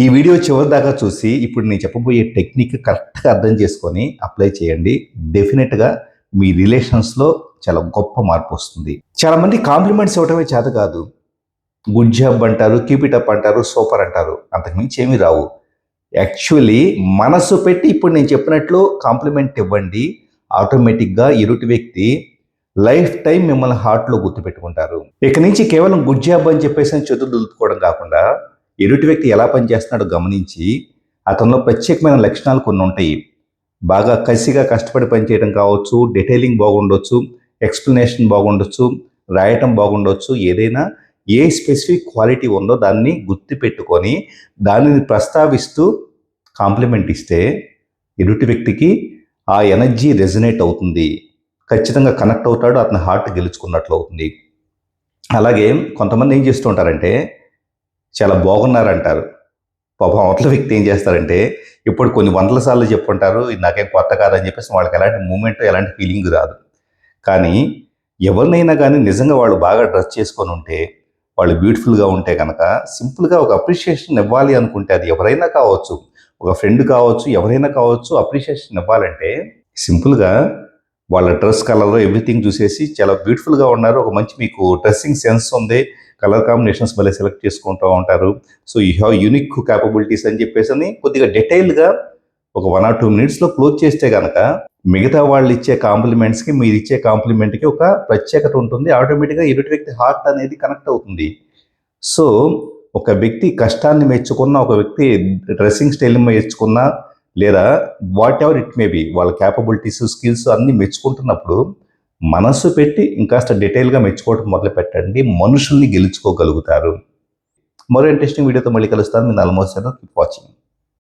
ఈ వీడియో చివరి దాకా చూసి ఇప్పుడు నేను చెప్పబోయే టెక్నిక్ కరెక్ట్గా అర్థం చేసుకొని అప్లై చేయండి. డెఫినెట్గా మీ రిలేషన్స్లో చాలా గొప్ప మార్పు వస్తుంది. చాలా మంది కాంప్లిమెంట్స్ ఇవ్వటమే చేత కాదు. గుడ్ జాబ్ అంటారు కీప్ ఇట్ అప్ అంటారు సూపర్ అంటారు. అంతకుమించి ఏమీ రావు. యాక్చువల్లీ మనసు పెట్టి ఇప్పుడు నేను చెప్పినట్లు కాంప్లిమెంట్ ఇవ్వండి. ఆటోమేటిక్గా ఎదుటి వ్యక్తి లైఫ్ టైం మిమ్మల్ని హార్ట్లో గుర్తుపెట్టుకుంటారు. ఇక నుంచి కేవలం గుడ్ జాబ్ అని చెప్పేసి అని దులుపుకోవడం కాకుండా ఎదుటి వ్యక్తి ఎలా పనిచేస్తున్నాడో గమనించి అతనిలో ప్రత్యేకమైన లక్షణాలు కొన్ని ఉంటాయి. బాగా కసిగా కష్టపడి పనిచేయడం కావచ్చు డీటెయిలింగ్ బాగుండొచ్చు ఎక్స్ప్లెనేషన్ బాగుండొచ్చు రాయటం బాగుండొచ్చు ఏదైనా ఏ స్పెసిఫిక్ క్వాలిటీ ఉందో దాన్ని గుర్తుపెట్టుకొని దానిని ప్రస్తావిస్తూ కాంప్లిమెంట్ ఇస్తే ఎదుటి వ్యక్తికి ఆ ఎనర్జీ రెజనేట్ అవుతుంది. ఖచ్చితంగా కనెక్ట్ అవుతాడు అతని హార్ట్ గెలుచుకున్నట్లు అవుతుంది. అలాగే కొంతమంది ఏం చేస్తూ ఉంటారంటే చాలా బాగున్నారంటారు. పాపం అవతల వ్యక్తి ఏం చేస్తారంటే ఇప్పుడు కొన్ని వందల సార్లు చెప్పుంటారు ఇది నాకేం కొత్త కాదని చెప్పేసి వాళ్ళకి ఎలాంటి మూమెంట్ ఎలాంటి ఫీలింగ్ రాదు. కానీ ఎవరినైనా కానీ నిజంగా వాళ్ళు బాగా డ్రెస్ చేసుకొని ఉంటే వాళ్ళు బ్యూటిఫుల్గా ఉంటే కనుక సింపుల్గా ఒక అప్రిషియేషన్ ఇవ్వాలి అనుకుంటే అది ఎవరైనా కావచ్చు ఒక ఫ్రెండ్ కావచ్చు ఎవరైనా కావచ్చు అప్రిషియేషన్ ఇవ్వాలంటే సింపుల్గా వాళ్ళ డ్రెస్ కలర్ ఎవ్రీథింగ్ చూసేసి చాలా బ్యూటిఫుల్గా ఉన్నారు. ఒక మంచి మీకు డ్రెస్సింగ్ సెన్స్ ఉంది. కలర్ కాంబినేషన్స్ మళ్ళీ సెలెక్ట్ చేసుకుంటూ ఉంటారు. So you have unique capabilities అని చెప్పేసి అని కొద్దిగా డీటెయిల్గా ఒక వన్ ఆర్ టూ మినిట్స్లో క్లోజ్ చేస్తే కనుక మిగతా వాళ్ళు ఇచ్చే కాంప్లిమెంట్స్కి మీరు ఇచ్చే కాంప్లిమెంట్కి ఒక ప్రత్యేకత ఉంటుంది. ఆటోమేటిక్గా ఎదుటి వ్యక్తి హార్ట్ అనేది కనెక్ట్ అవుతుంది. సో ఒక వ్యక్తి కష్టాన్ని మెచ్చుకున్న ఒక వ్యక్తి డ్రెస్సింగ్ స్టైల్ మెచ్చుకున్న లేదా whatever it may be వాళ్ళ క్యాపబిలిటీస్ స్కిల్స్ అన్నీ మెచ్చుకుంటున్నప్పుడు మనసు పెట్టి ఇంకాస్త డీటెయిల్గా మెచ్చుకోవడం మొదలు పెట్టండి మనుషుల్ని గెలుచుకోగలుగుతారు. మరో ఇంట్రెస్టింగ్ వీడియోతో మళ్ళీ కలుస్తాను. నేను ఆల్మోస్ట్ వాచింగ్